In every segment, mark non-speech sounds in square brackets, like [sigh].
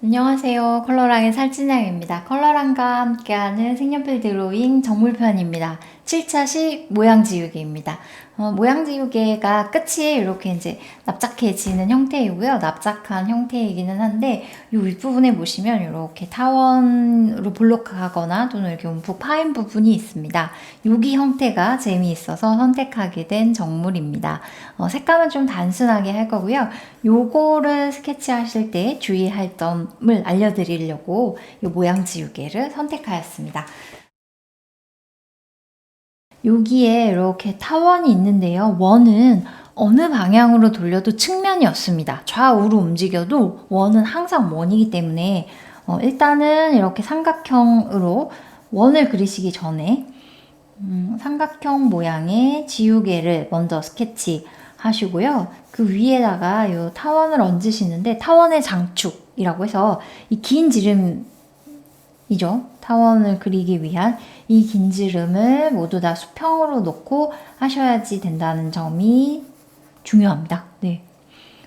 안녕하세요. 컬러랑의 살찐양입니다. 컬러랑과 함께하는 색연필 드로잉 정물편입니다. 7차식 모양 지우개입니다. 어, 모양 지우개가 끝이 이렇게 이제 납작해지는 형태이고요. 납작한 형태이기는 한데 이 윗부분에 보시면 이렇게 타원으로 볼록하거나 또는 이렇게 움푹 파인 부분이 있습니다. 여기 형태가 재미있어서 선택하게 된 정물입니다. 어, 색감은 좀 단순하게 할 거고요. 요거를 스케치하실 때 주의할 점을 알려드리려고 이 모양 지우개를 선택하였습니다. 여기에 이렇게 타원이 있는데요. 원은 어느 방향으로 돌려도 측면이었습니다. 좌우로 움직여도 원은 항상 원이기 때문에 어, 일단은 이렇게 삼각형으로 원을 그리시기 전에 음, 삼각형 모양의 지우개를 먼저 스케치 하시고요. 그 위에다가 이 타원을 얹으시는데 타원의 장축이라고 해서 이 긴 지름이죠. 타원을 그리기 위한 이 긴 지름을 모두 다 수평으로 놓고 하셔야지 된다는 점이 중요합니다. 네.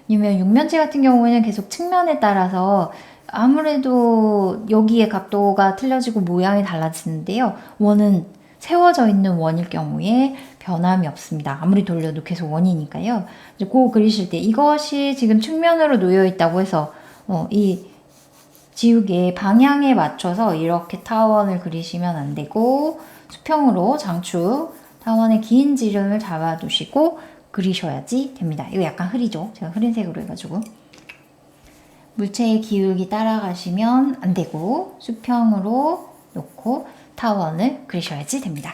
왜냐면 육면체 같은 경우에는 계속 측면에 따라서 아무래도 여기에 각도가 틀려지고 모양이 달라지는데요. 원은 세워져 있는 원일 경우에 변함이 없습니다. 아무리 돌려도 계속 원이니까요. 이제 그 그리실 때 이것이 지금 측면으로 놓여 있다고 해서 어, 이 지우개 방향에 맞춰서 이렇게 타원을 그리시면 안 되고 수평으로 장축 타원의 긴 지름을 잡아두시고 그리셔야지 됩니다. 이거 약간 흐리죠? 제가 흐린 색으로 해가지고 물체의 기울기 따라가시면 안 되고 수평으로 놓고 타원을 그리셔야지 됩니다.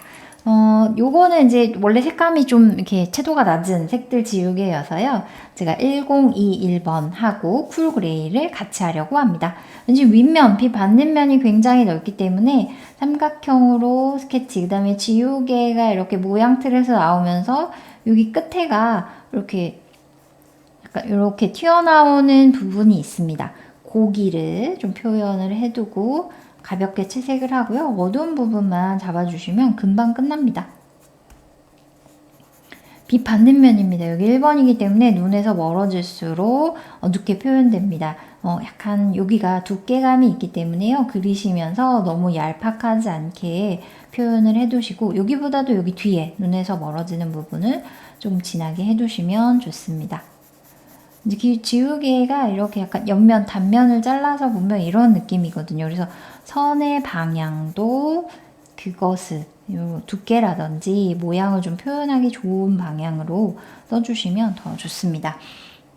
어, 요거는 이제 원래 색감이 좀 이렇게 채도가 낮은 색들 지우개여서요. 제가 1021번 하고 쿨 그레이를 같이 하려고 합니다. 왠지 윗면, 비 받는 면이 굉장히 넓기 때문에 삼각형으로 스케치, 그 다음에 지우개가 이렇게 모양 틀에서 나오면서 여기 끝에가 이렇게 약간 이렇게 튀어나오는 부분이 있습니다. 고기를 좀 표현을 해두고 가볍게 채색을 하고요. 어두운 부분만 잡아주시면 금방 끝납니다. 빛 받는 면입니다. 여기 1번이기 때문에 눈에서 멀어질수록 어둡게 표현됩니다. 어, 약간 여기가 두께감이 있기 때문에요. 그리시면서 너무 얄팍하지 않게 표현을 해두시고 여기보다도 여기 뒤에 눈에서 멀어지는 부분을 좀 진하게 해두시면 좋습니다. 지우개가 이렇게 약간 옆면, 단면을 잘라서 보면 이런 느낌이거든요. 그래서 선의 방향도 그것을 두께라든지 모양을 좀 표현하기 좋은 방향으로 써주시면 더 좋습니다.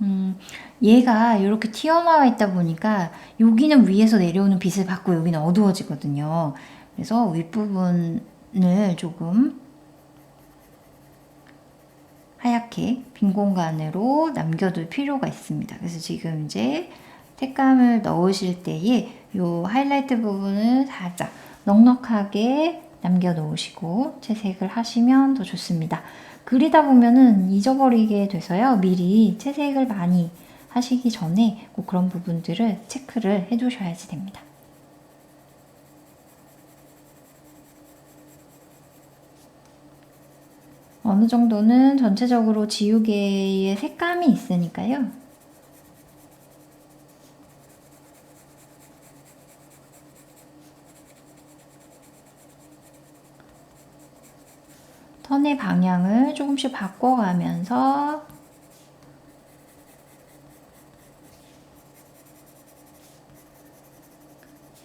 음, 얘가 이렇게 튀어나와 있다 보니까 여기는 위에서 내려오는 빛을 받고 여기는 어두워지거든요. 그래서 윗부분을 조금 하얗게 빈 공간으로 남겨둘 필요가 있습니다. 그래서 지금 이제 색감을 넣으실 때에 이 하이라이트 부분을 살짝 넉넉하게 남겨 놓으시고 채색을 하시면 더 좋습니다. 그리다 보면은 잊어버리게 돼서요. 미리 채색을 많이 하시기 전에 꼭 그런 부분들을 체크를 해 두셔야지 됩니다. 어느 정도는 전체적으로 지우개의 색감이 있으니까요. 턴의 방향을 조금씩 바꿔가면서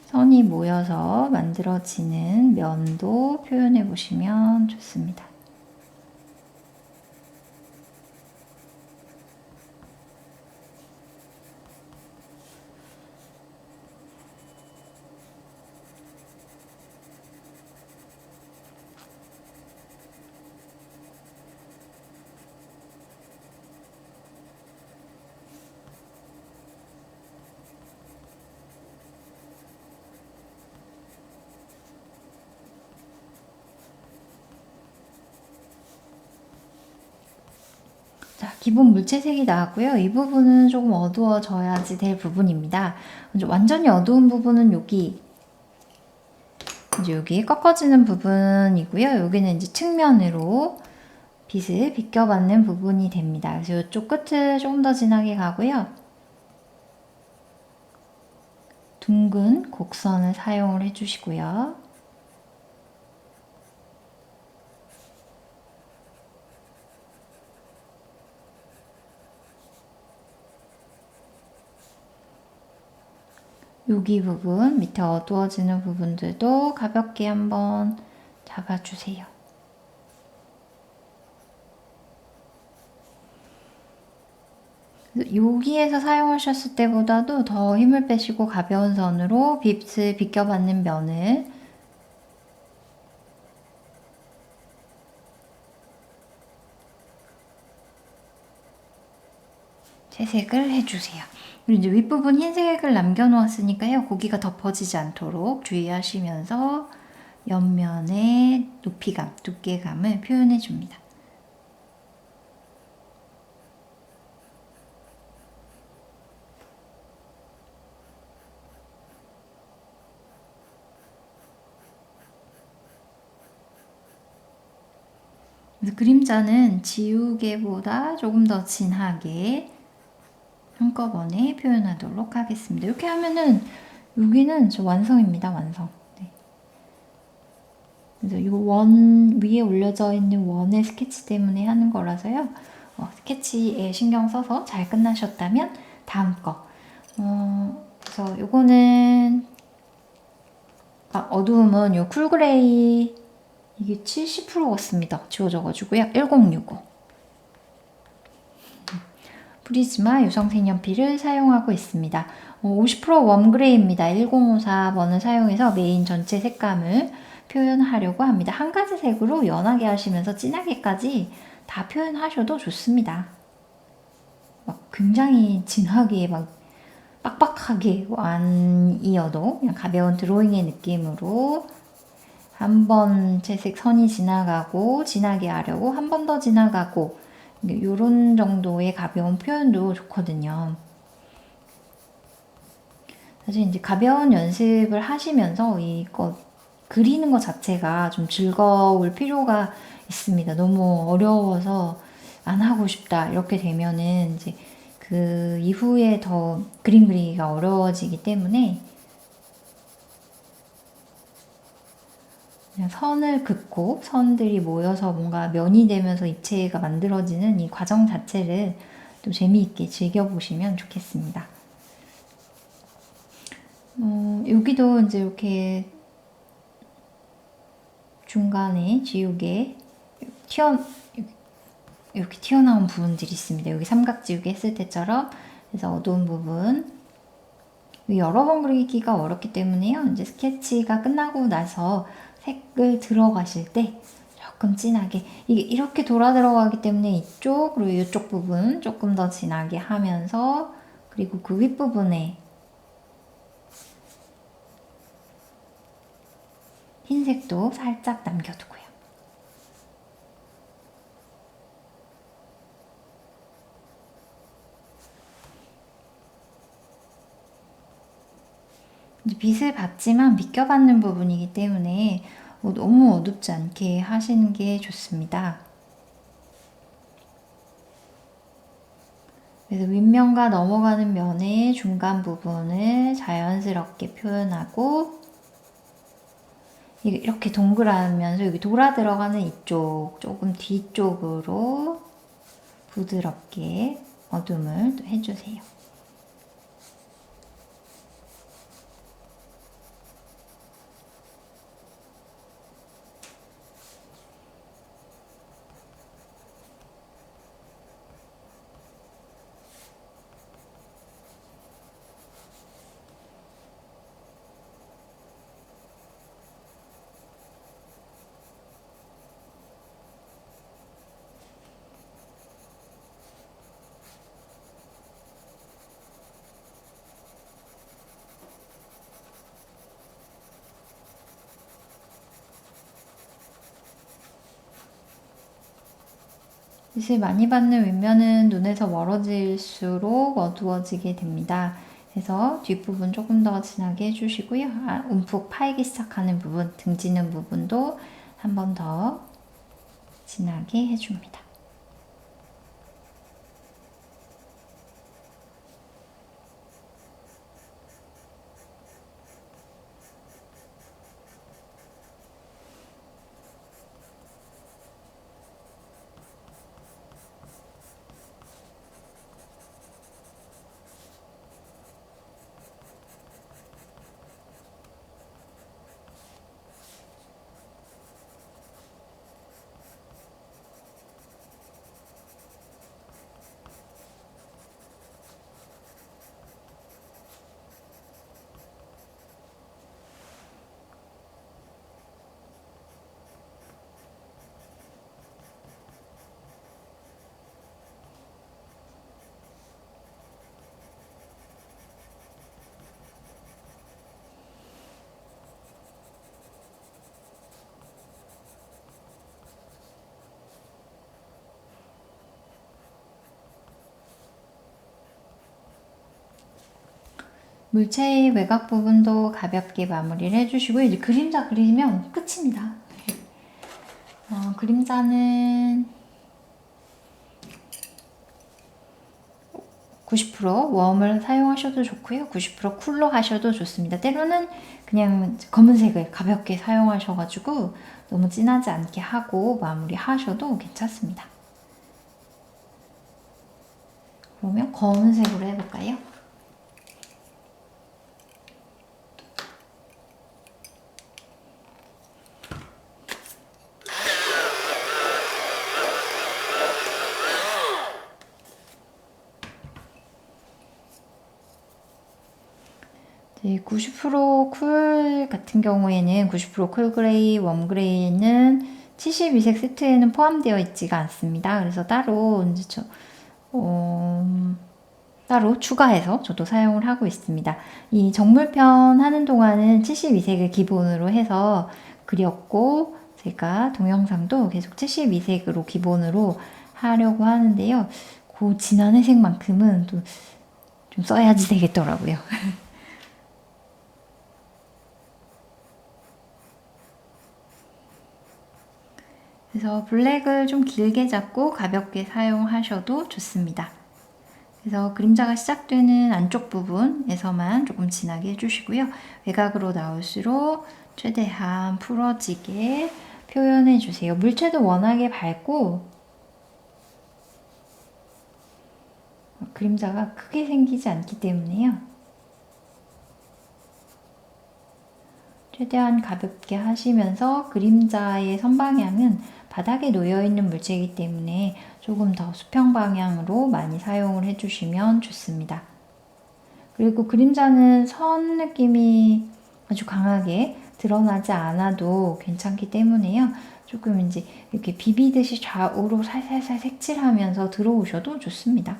선이 모여서 만들어지는 면도 표현해 보시면 좋습니다. 자, 기본 물체색이 나왔고요. 이 부분은 조금 어두워져야지 될 부분입니다. 완전히 어두운 부분은 여기 이제 여기 꺾어지는 부분이고요. 여기는 이제 측면으로 빛을 비껴받는 부분이 됩니다. 그래서 이쪽 끝을 조금 더 진하게 가고요. 둥근 곡선을 사용을 해주시고요. 여기 부분, 밑에 어두워지는 부분들도 가볍게 한번 잡아주세요. 여기에서 사용하셨을 때보다도 더 힘을 빼시고 가벼운 선으로 빕스 비껴받는 면을 채색을 해주세요. 이제 윗부분 흰색을 남겨놓았으니까요. 고기가 덮어지지 않도록 주의하시면서 옆면의 높이감, 두께감을 표현해 줍니다. 그림자는 지우개보다 조금 더 진하게 한꺼번에 표현하도록 하겠습니다. 이렇게 하면은 여기는 저 완성입니다. 완성. 네. 그래서 이원 위에 올려져 있는 원의 스케치 때문에 하는 거라서요. 어, 스케치에 신경 써서 잘 끝나셨다면 다음 거. 어, 그래서 요거는 아, 어두움은 요 쿨그레이 이게 70%였습니다. 지워져가지고요. 1065. 프리즈마 유성 색연필을 사용하고 있습니다. 50% 어, 웜그레이입니다. 1054번을 사용해서 메인 전체 색감을 표현하려고 합니다. 한 가지 색으로 연하게 하시면서 진하게까지 다 표현하셔도 좋습니다. 막 굉장히 진하게 막 빡빡하게 아니어도 그냥 가벼운 드로잉의 느낌으로 한 번 채색 선이 지나가고 진하게 하려고 한 번 더 지나가고 이런 정도의 가벼운 표현도 좋거든요. 사실 이제 가벼운 연습을 하시면서 이거 그리는 것 자체가 좀 즐거울 필요가 있습니다. 너무 어려워서 안 하고 싶다 이렇게 되면은 이제 그 이후에 더 그림 그리기가 어려워지기 때문에 그냥 선을 긋고 선들이 모여서 뭔가 면이 되면서 입체가 만들어지는 이 과정 자체를 또 재미있게 즐겨보시면 좋겠습니다. 어, 여기도 이제 이렇게 중간에 지우개 튀어 이렇게 튀어나온 부분들이 있습니다. 여기 삼각지우개 했을 때처럼 그래서 어두운 부분 여러 번 그리기가 어렵기 때문에요. 이제 스케치가 끝나고 나서 색을 들어가실 때 조금 진하게 이게 이렇게 돌아 들어가기 때문에 이쪽 그리고 이쪽 부분 조금 더 진하게 하면서 그리고 그 윗부분에 흰색도 살짝 남겨두고요. 빛을 받지만 비껴받는 부분이기 때문에 뭐 너무 어둡지 않게 하시는 게 좋습니다. 그래서 윗면과 넘어가는 면의 중간 부분을 자연스럽게 표현하고 이렇게 동그라면서 여기 돌아 들어가는 이쪽 조금 뒤쪽으로 부드럽게 어둠을 해주세요. 빛을 많이 받는 윗면은 눈에서 멀어질수록 어두워지게 됩니다. 그래서 뒷부분 조금 더 진하게 해주시고요. 아, 움푹 파이기 시작하는 부분, 등지는 부분도 한 번 더 진하게 해줍니다. 물체의 외곽 부분도 가볍게 마무리를 해주시고 이제 그림자 그리면 끝입니다. 어, 그림자는 90% 웜을 사용하셔도 좋고요. 90% 쿨러 하셔도 좋습니다. 때로는 그냥 검은색을 가볍게 사용하셔가지고 너무 진하지 않게 하고 마무리 하셔도 괜찮습니다. 그러면 검은색으로 해볼까요? 네, 90%쿨 같은 경우에는 90%쿨 그레이, 웜 그레이는 72색 세트에는 포함되어 있지가 않습니다. 그래서 따로 이제 저, 어, 따로 추가해서 저도 사용을 하고 있습니다. 이 정물편 하는 동안은 72색을 기본으로 해서 그렸고 제가 동영상도 계속 72색으로 기본으로 하려고 하는데요. 그 진한 회색만큼은 또 좀 써야지 되겠더라고요. [laughs] 그래서 블랙을 좀 길게 잡고 가볍게 사용하셔도 좋습니다. 그래서 그림자가 시작되는 안쪽 부분에서만 조금 진하게 해주시고요. 외곽으로 나올수록 최대한 풀어지게 표현해 주세요. 물체도 워낙에 밝고 그림자가 크게 생기지 않기 때문에요. 최대한 가볍게 하시면서 그림자의 선방향은 바닥에 놓여 있는 물체이기 때문에 조금 더 수평 방향으로 많이 사용을 해주시면 좋습니다. 그리고 그림자는 선 느낌이 아주 강하게 드러나지 않아도 괜찮기 때문에요. 조금 이제 이렇게 비비듯이 좌우로 살살살 색칠하면서 들어오셔도 좋습니다.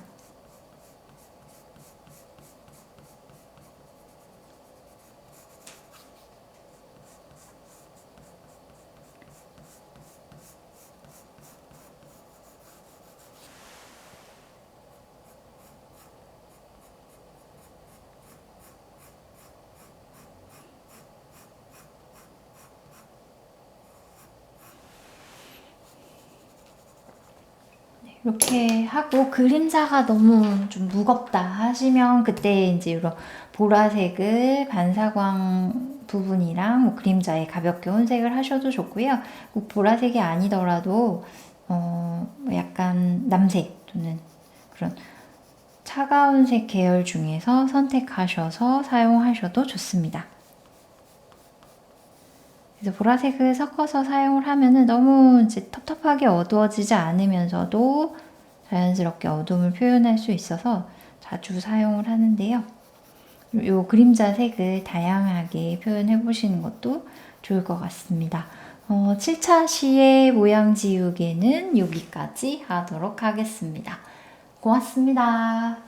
이렇게 하고 그림자가 너무 좀 무겁다 하시면 그때 이제 이런 보라색을 반사광 부분이랑 뭐 그림자에 가볍게 혼색을 하셔도 좋고요. 꼭 보라색이 아니더라도 어 약간 남색 또는 그런 차가운 색 계열 중에서 선택하셔서 사용하셔도 좋습니다. 그래서 보라색을 섞어서 사용을 하면은 너무 이제 텁텁하게 어두워지지 않으면서도 자연스럽게 어둠을 표현할 수 있어서 자주 사용을 하는데요. 요 그림자 색을 다양하게 표현해 보시는 것도 좋을 것 같습니다. 어, 7차 시의 모양 지우개는 여기까지 하도록 하겠습니다. 고맙습니다.